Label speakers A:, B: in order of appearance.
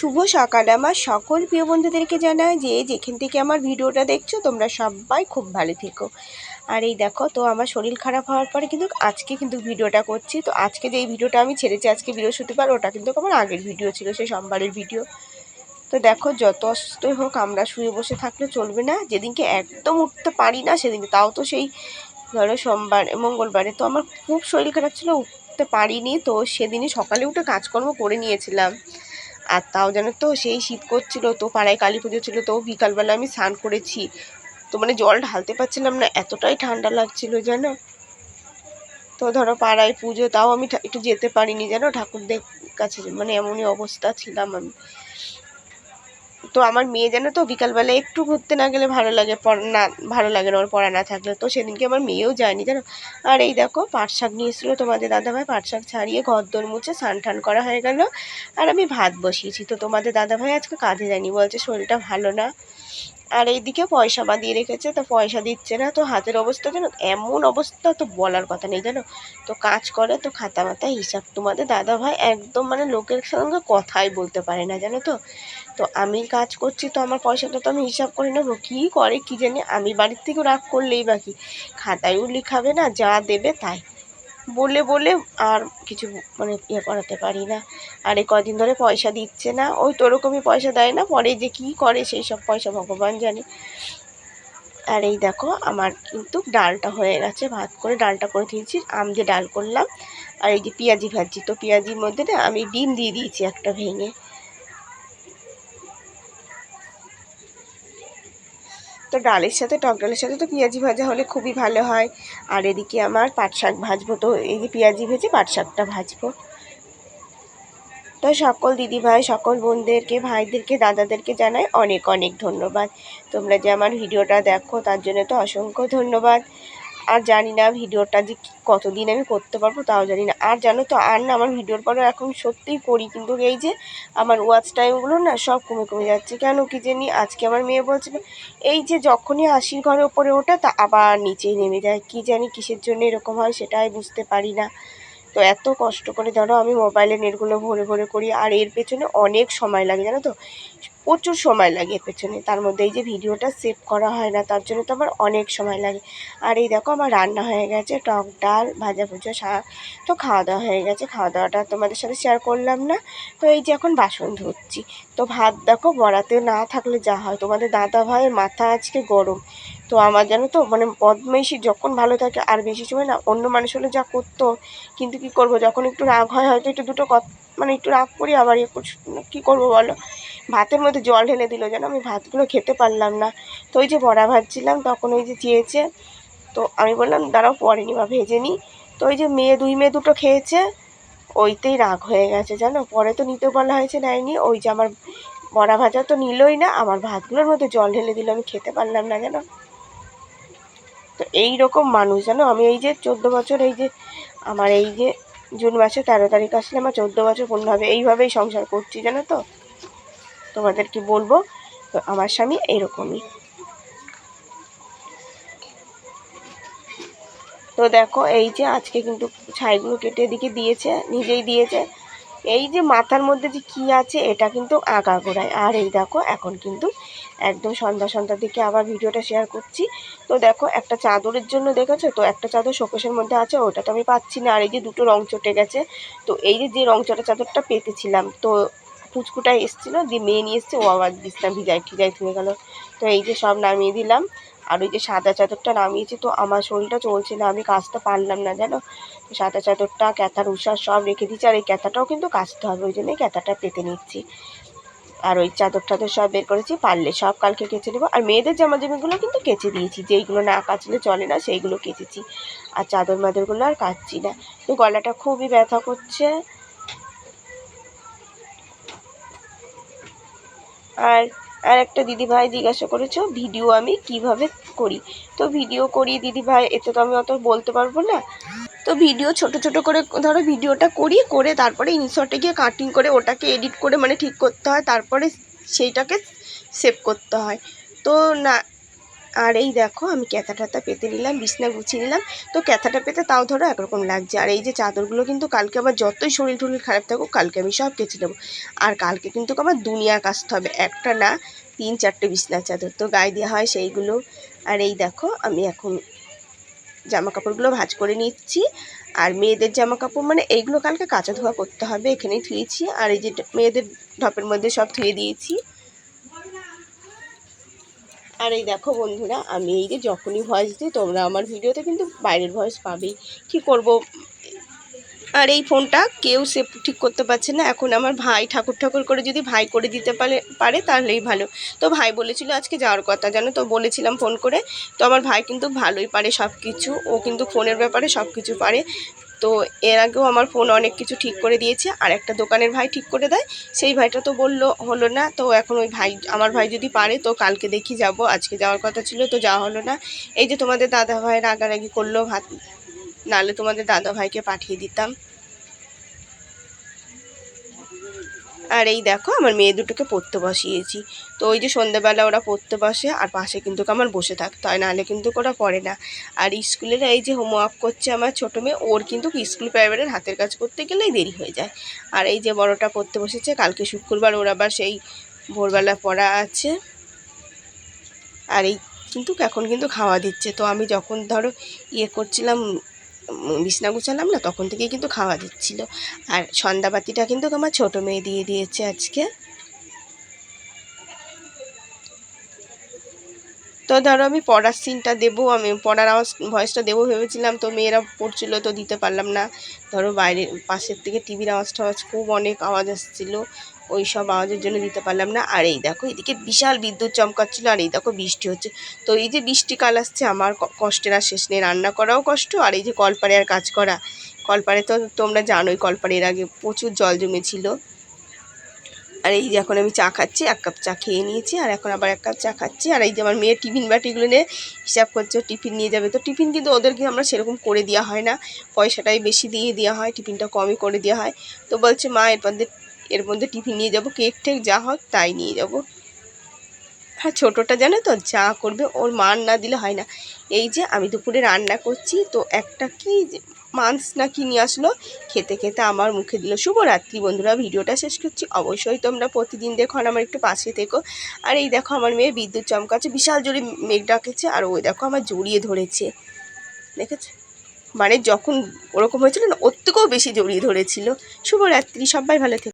A: শুভ সকাল। আমার সকল প্রিয় বন্ধুদেরকে জানাই যে যেখান থেকে আমার ভিডিওটা দেখছ, তোমরা সবাই খুব ভালো থেকো। আর এই দেখো, তো আমার শরীর খারাপ হওয়ার পরে কিন্তু আজকে কিন্তু ভিডিওটা করছি। তো আজকে যে ভিডিওটা আমি ছেড়েছি, আজকে বৃহস্পতিবার, ওটা কিন্তু আমার আগের ভিডিও ছিল, সেই সোমবারের ভিডিও। তো দেখো, যত অসুস্থই হোক, আমরা শুয়ে বসে থাকলে চলবে না। যেদিনকে একদম উঠতে পারি না, সেদিনকে। তাও তো সেই ধরো সোমবার, মঙ্গলবারে। তো আমার খুব শরীর খারাপ ছিল, উঠতে পারিনি। তো সেদিনই সকালে উঠে কাজকর্ম করে নিয়েছিলাম। আর তাও জানো তো সেই শীত করছিল, তো পাড়ায় কালী পুজো ছিল, তো বিকালবেলা আমি স্নান করেছি। তো মানে জল ঢালতে পারছিলাম না, এতটাই ঠান্ডা লাগছিল যেন তো ধরো পাড়ায় পুজো, তাও আমি একটু যেতে পারিনি জানো ঠাকুরদের কাছে মানে এমনই অবস্থা ছিলাম আমি। তো আমার মেয়ে জানো তো বিকালবেলা একটু ঘুরতে না গেলে ভালো লাগে না, ভালো লাগে না ওর পড়া না থাকলে। তো সেদিনকে আমার মেয়েও যায়নি, জানো? আর এই দেখো, পাট শাক নিয়ে এসেছিল তোমাদের দাদাভাই, পাট শাক ছাড়িয়ে ঘর দোর মুছে স্নান টান করা হয়ে গেল। আর আমি ভাত বসিয়েছি, তো তোমাদের দাদাভাই আজকে কাজে যায়নি, বলছে শরীরটা ভালো না। আর এইদিকে পয়সা বাঁধিয়ে রেখেছে, তো পয়সা দিচ্ছে না, তো হাতের অবস্থা জানো? এমন অবস্থা, তো বলার কথা নেই, জানো? তো কাজ করে, তো খাতা মাথায় হিসাব তোমাদের দাদা ভাই একদম মানে লোকের সঙ্গে কথাই বলতে পারে না, জানো তো? তো আমি কাজ করছি, তো আমার পয়সাটা তো আমি হিসাব করে নেব। কী করে, কী জানি? আমি বাড়ির থেকেও রাগ করলেই বাকি খাতায়ও লিখাবে না, যা দেবে তাই। বলে বলে আর কিছু মানে ইয়ে করাতে পারি না। আর এই কদিন ধরে পয়সা দিচ্ছে না। ওই তো ওরকমই পয়সা দেয় না, পরে যে কী করে সেই সব পয়সা ভগবান জানে। আর এই দেখো, আমার কিন্তু ডালটা হয়ে গেছে, ভাত করে ডালটা করে দিয়েছি, আম দিয়ে ডাল করলাম। আর এই যে পেঁয়াজি ভাজছি, তো পেঁয়াজির মধ্যে না আমি ডিম দিয়ে দিয়েছি একটা ভেঙে। তো ডালের সাথে, টক ডালের সাথে তো পেঁয়াজি ভাজা হলে খুবই ভালো হয়। আর এদিকে আমার পাট শাক ভাজবো তো, এই যে পেঁয়াজি ভেজে পাট শাকটা ভাজবো। তো সকল দিদিভাই, সকল বোনদেরকে, ভাইদেরকে, দাদাদেরকে জানাই অনেক অনেক ধন্যবাদ। তোমরা যে আমার ভিডিওটা দেখো, তার জন্য তো অসংখ্য ধন্যবাদ। আর জানি না ভিডিওটা যে কতদিন আমি করতে পারব, তাও জানি না। আর জানো তো, আর না, আমার ভিডিওর পরে এখন সত্যিই করি, কিন্তু এই যে আমার ওয়াচ টাইমগুলো না সব কমে কমে যাচ্ছে। কেন কি জানি, আজকে আমার মেয়ে বলছিল, এই যে যখনই হাসির ঘরে ওপরে ওঠে, তা আবার নিচেই নেমে যায়। কি জানি কিসের জন্য এরকম হয়, সেটাই বুঝতে পারি না। তো এত কষ্ট করে জানো আমি মোবাইলে নেটগুলো ভরে ভরে করি, আর এর পেছনে অনেক সময় লাগে জানো তো? প্রচুর সময় লাগে এর পেছনে। তার মধ্যে এই যে ভিডিওটা সেভ করা হয় না, তার জন্য তো আমার অনেক সময় লাগে। আর এই দেখো আমার রান্না হয়ে গেছে, টক ডাল, ভাজা ভুজা শাক, তো খাওয়া দাওয়া হয়ে গেছে। খাওয়া দাওয়াটা তোমাদের সাথে শেয়ার করলাম না। তো এই যে এখন বাসন ধুচ্ছি। তো ভাত দেখো বড়াতে না থাকলে যা হয়। তোমাদের দাদা ভাইয়ের মাথা আজকে গরম। তো আমার জানো তো মানে বদমাইশি যখন ভালো থাকে আর বেশি সময় না অন্য মানুষ হলে যা করতো, কিন্তু কি করব? যখন একটু রাগ হয়, হয়তো একটু দুটো মানে একটু রাগ করি, আবার করছি, কী করব বলো? ভাতের মধ্যে জল ঢেলে দিল যেন, আমি ভাতগুলো খেতে পারলাম না। তো ওই যে বড়া ভাজছিলাম, তখন ওই যে চেয়েছে, তো আমি বললাম, দাঁড়াও, পরে নি বা ভেজে নিই। তো ওই যে মেয়ে, দুই মেয়ে দুটো খেয়েছে, ওইতেই রাগ হয়ে গেছে জানো? পরে তো নিতে বলা হয়েছে নেয়নি, ওই যে আমার বড়া ভাজা তো নিলই না, আমার ভাতগুলোর মধ্যে জল ঢেলে দিল, আমি খেতে পারলাম না জানো? তো এই রকম মানুষ, জানো? আমি এই যে চোদ্দ বছর, এই যে আমার এই যে জুন মাসে তেরো তারিখ আসলে আমার চোদ্দ বছর হবে। এইভাবেই সংসার করছি, জানো তো? তোমাদের কি বলব? তো আমার স্বামী এরকমই। তো দেখো, এই যে আজকে কিন্তু ছাইগুলো কেটে এদিকে দিয়েছে, নিজেই দিয়েছে। এই যে মাথার মধ্যে যে কি আছে, এটা কিন্তু আগাগোড়ায় আর এই দেখো, এখন কিন্তু একদম সন্ধ্যা সন্ধ্যার দিকে আবার ভিডিওটা শেয়ার করছি। তো দেখো, একটা চাদরের জন্য দেখেছ? তো একটা চাদর শোকেশের মধ্যে আছে, ওটা তো আমি পাচ্ছি না। আর এই যে দুটো রং চটে গেছে, তো এই যে যে রং চটা চাদরটা পেতেছিলাম, তো পুচকুটা এসেছিল, দিয়ে মেয়ে নিয়ে এসছে, ও আবার বিছনা ভিজাই ভিজাই থুয়ে গেল। তো এই যে সব নামিয়ে দিলাম, আর ওই যে সাদা চাদরটা নামিয়েছি, তো আমার শরীরটা চলছে না, আমি কাচতে পারলাম না, জানো? তো সাদা চাদরটা, ক্যাথার উষার সব রেখে দিচ্ছি আর এই ক্যাথাটাও কিন্তু কাচতে হবে, ওই জন্যই ক্যাথাটা পেতে নিচ্ছি। আর ওই চাদর টাদর সব বের করেছি, পারলে সব কালকে কেচে নেব আর মেয়েদের জামা জামাগুলো কিন্তু কেচে দিয়েছি, যেইগুলো না কাচলে চলে না, সেইগুলো কেচেছি। আর চাদর মাদরগুলো আর কাচছি না। তো গলাটা খুবই ব্যথা করছে আর আর একটা দিদিভাই জিজ্ঞাসা করেছ, ভিডিও আমি কীভাবে করি? তো ভিডিও করি দিদিভাই, এতে তো আমি অত বলতে পারব না। তো ভিডিও ছোট ছোট করে ধরো ভিডিওটা করি, করে তারপরে ইনশর্টে গিয়ে কাটিং করে ওটাকে এডিট করে মানে ঠিক করতে হয়, তারপরে সেইটাকে সেভ করতে হয়। তো না আর এই দেখো, আমি ক্যাথা ট্যাথা পেতে নিলাম, বিছনা গুছিয়ে নিলাম। তো ক্যাথাটা পেতে তাও ধরো একরকম লাগছে। আর এই যে চাদরগুলো কিন্তু কালকে আমার যতই শরীর টরীর খারাপ থাকুক, কালকে আমি সব কেচে নেব। আর কালকে কিন্তু আমার দুনিয়া কাচতে হবে। একটা না, তিন চারটে বিছনার চাদর তো গায়ে দেওয়া হয় সেইগুলো। আর এই দেখো, আমি এখন জামা কাপড়গুলো ভাজ করে নিচ্ছি। আর মেয়েদের জামা কাপড় মানে এইগুলো কালকে কাঁচা ধোয়া করতে হবে, এখানেই ধুয়েছি। আর এই যে মেয়েদের ঢপের মধ্যে সব ধুয়ে দিয়েছি। আর এই দেখো বন্ধুরা, আমি এই যে যখনই ভয়েস দিই, তোমরা আমার ভিডিওতে কিন্তু বাইরের ভয়েস পাবেই। কী করব? আর এই ফোনটা কেউ সে ঠিক করতে পারছে না। এখন আমার ভাই ঠাকুর ঠাকুর করে যদি ভাই করে দিতে পারে পারে তাহলেই ভালো। তো ভাই বলেছিল আজকে যাওয়ার কথা, জানো তো, বলেছিলাম ফোন করে। তো আমার ভাই কিন্তু ভালোই পারে সব কিছু ও কিন্তু ফোনের ব্যাপারে সব কিছু পারে। তো এর আগেও আমার ফোন অনেক কিছু ঠিক করে দিয়েছে, আর একটা দোকানের ভাই ঠিক করে দেয়। সেই ভাইটা তো বলল, হলো না, তো এখন ওই ভাই, আমার ভাই যদি পারে, তো কালকে দেখি যাব, আজকে যাওয়ার কথা ছিল, তো যাওয়া হলো না। এই যে তোমাদের দাদা ভাই রাগারাগি করল, ভাত নালে তোমাদের দাদা ভাইকে পাঠিয়ে দিতাম। আর এই দেখো, আমার মেয়ে দুটোকে পড়তে বসিয়েছি। তো ওই যে সন্ধ্যাবেলা ওরা পড়তে বসে, আর পাশে কিন্তু আমার বসে থাকতে হয় নাহলে কিন্তু ওরা পড়ে না। আর স্কুলের এই যে হোমওয়ার্ক করছে আমার ছোটো মেয়ে, ওর কিন্তু স্কুল প্রাইভেটের হাতের কাজ করতে গেলেই দেরি হয়ে যায়। আর এই যে বড়টা পড়তে বসেছে, কালকে শুক্রবার ওর আবার সেই ভোরবেলা পড়া আছে। আর এই কিন্তু এখন কিন্তু খাওয়া দিচ্ছে। তো আমি যখন ধরো ইয়ে করছিলাম বিছনা গুছালাম না, তখন থেকেই কিন্তু খাওয়া দিচ্ছিল। আর সন্ধ্যাবাতিটা কিন্তু আমার ছোটো মেয়ে দিয়ে দিয়েছে আজকে। তো ধরো আমি পড়ার সিনটা দেবো, আমি পড়ার আওয়াজ ভয়েসটা দেবো ভেবেছিলাম তো মেয়েরা পড়ছিল তো দিতে পারলাম না। ধরো বাইরে, পাশের থেকে টিভির আওয়াজ টাওয়াজ খুব অনেক আওয়াজ আসছিল ওই সব আওয়াজের জন্য দিতে পারলাম না। আর এই দেখো, এদিকে বিশাল বিদ্যুৎ চমকাচ্ছিলো, আর এই দেখো বৃষ্টি হচ্ছে। তো এই যে বৃষ্টিকাল আসছে, আমার কষ্টের আর শেষ নেই। রান্না করাও কষ্ট, আর এই যে কলপাড়ে আর কাজ করা। কলপাড়ে তো তোমরা জানোই কলপারে এর আগে প্রচুর জল জমেছিল। আর এই যে এখন আমি চা খাচ্ছি, এক কাপ চা খেয়ে নিয়েছি, আর এখন আবার এক কাপ চা খাচ্ছি। আর এই যে আমার মেয়ের টিফিন বাটিগুলো নিয়ে হিসাব করছে টিফিন নিয়ে যাবে। তো টিফিন কিন্তু ওদেরকে আমরা সেরকম করে দেওয়া হয় না। পয়সাটাই বেশি দিয়ে দেওয়া হয়, টিফিনটা কমই করে দেওয়া হয়। তো বলছে, মা এরপর এর মধ্যে টিফিন নিয়ে যাব, কেক টেক যা হোক, তাই নিয়ে যাব। হ্যাঁ ছোটোটা জানে তো, যা করবে, ওর মান না দিলে হয় না। এই যে আমি দুপুরে রান্না করছি, তো একটা কি মাংস না কি নিয়ে আসলো, খেতে খেতে আমার মুখে দিল, শুভরাত্রি বন্ধুরা, ভিডিওটা শেষ করছি। অবশ্যই তোমরা প্রতিদিন দেখো আমার একটু পাশে থেকো। আর এই দেখো আমার মেয়ে বিদ্যুৎ চমকাচ্ছে, বিশাল জোরে মেঘ ডাকেছে, আর ওই দেখো আমার জড়িয়ে ধরেছে। দেখেছে? মানে যখন ওরকম হয়েছিল না, ওর থেকেও বেশি জড়িয়ে ধরেছিল। শুভরাত্রি, সবাই ভালো থেকে।